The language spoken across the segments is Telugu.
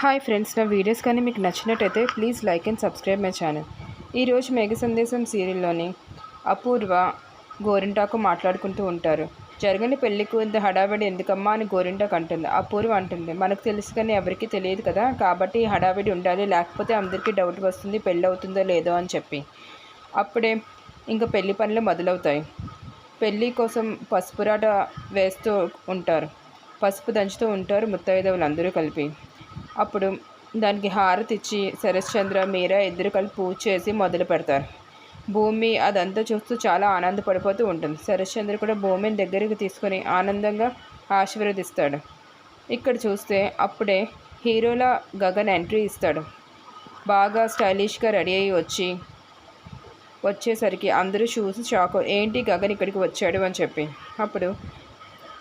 హాయ్ ఫ్రెండ్స్ నా వీడియోస్ కానీ మీకు నచ్చినట్టయితే please like and subscribe my channel. ఈరోజు మేఘ సందేశం సీరియల్లోని అపూర్వ గోరింటాకు మాట్లాడుకుంటూ ఉంటారు. జరగని పెళ్ళికి ఇంత హడావిడి ఎందుకమ్మా? అని గోరింటాకు అంటుంది. అపూర్వ అంటుంది. మనకు తెలుసు కానీ ఎవరికీ తెలియదు కదా కాబట్టి ఈ హడావిడి ఉండాలి. లేకపోతే అందరికీ డౌట్ వస్తుంది పెళ్ళి అవుతుందో లేదో అని చెప్పి. అప్పుడే ఇంకా పెళ్ళి పనులు మొదలవుతాయి. పెళ్ళి కోసం పసుపురాట వేస్తూ ఉంటారు. పసుపు దంచుతూ ఉంటారు ముత్తైదవులు అందరూ కలిపి. అప్పుడు దానికి హారతి ఇచ్చి శరశ్చంద్ర మీరా ఇద్దరు కలిపి పూజ చేసి మొదలు పెడతారు. భూమి అదంతా చూస్తూ చాలా ఆనందపడిపోతూ ఉంటుంది. శరశ్చంద్ర కూడా భూమిని దగ్గరికి తీసుకొని ఆనందంగా ఆశీర్వదిస్తాడు. ఇక్కడ చూస్తే అప్పుడే హీరోల గగన్ ఎంట్రీ ఇస్తాడు. బాగా స్టైలిష్గా రెడీ అయ్యి వచ్చి వచ్చేసరికి అందరూ చూసి షాక్ ఏంటి గగన్ ఇక్కడికి వచ్చాడు అని చెప్పి. అప్పుడు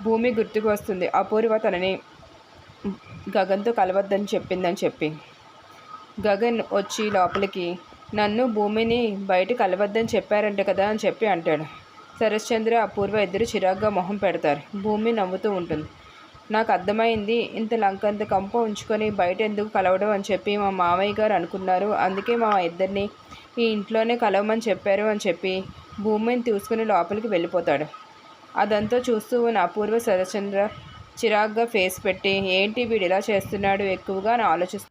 భూమి గుర్తుకు వస్తుంది. అపూర్వ తనని గగన్తో కలవద్దని చెప్పిందని చెప్పి. గగన్ వచ్చి లోపలికి నన్ను భూమిని బయట కలవద్దని చెప్పారంట కదా అని చెప్పి అంటాడు. శరశ్చంద్ర అపూర్వ ఇద్దరు చిరాగ్గా మొహం పెడతారు. భూమి నవ్వుతూ ఉంటుంది. నాకు అర్థమైంది ఇంత లంకంత కంప ఉంచుకొని బయట ఎందుకు కలవడం అని చెప్పి మా మామయ్య గారు అనుకున్నారు. అందుకే మా ఇద్దరిని ఈ ఇంట్లోనే కలవమని చెప్పారు అని చెప్పి భూమిని తీసుకుని లోపలికి వెళ్ళిపోతాడు. అదంతా చూస్తూ ఉన్న అపూర్వ శరచంద్ర చిరాగ్గా ఫేస్ పెట్టి ఏంటి వీడు ఇలా చేస్తున్నాడు? ఎక్కువగా అని ఆలోచిస్తూ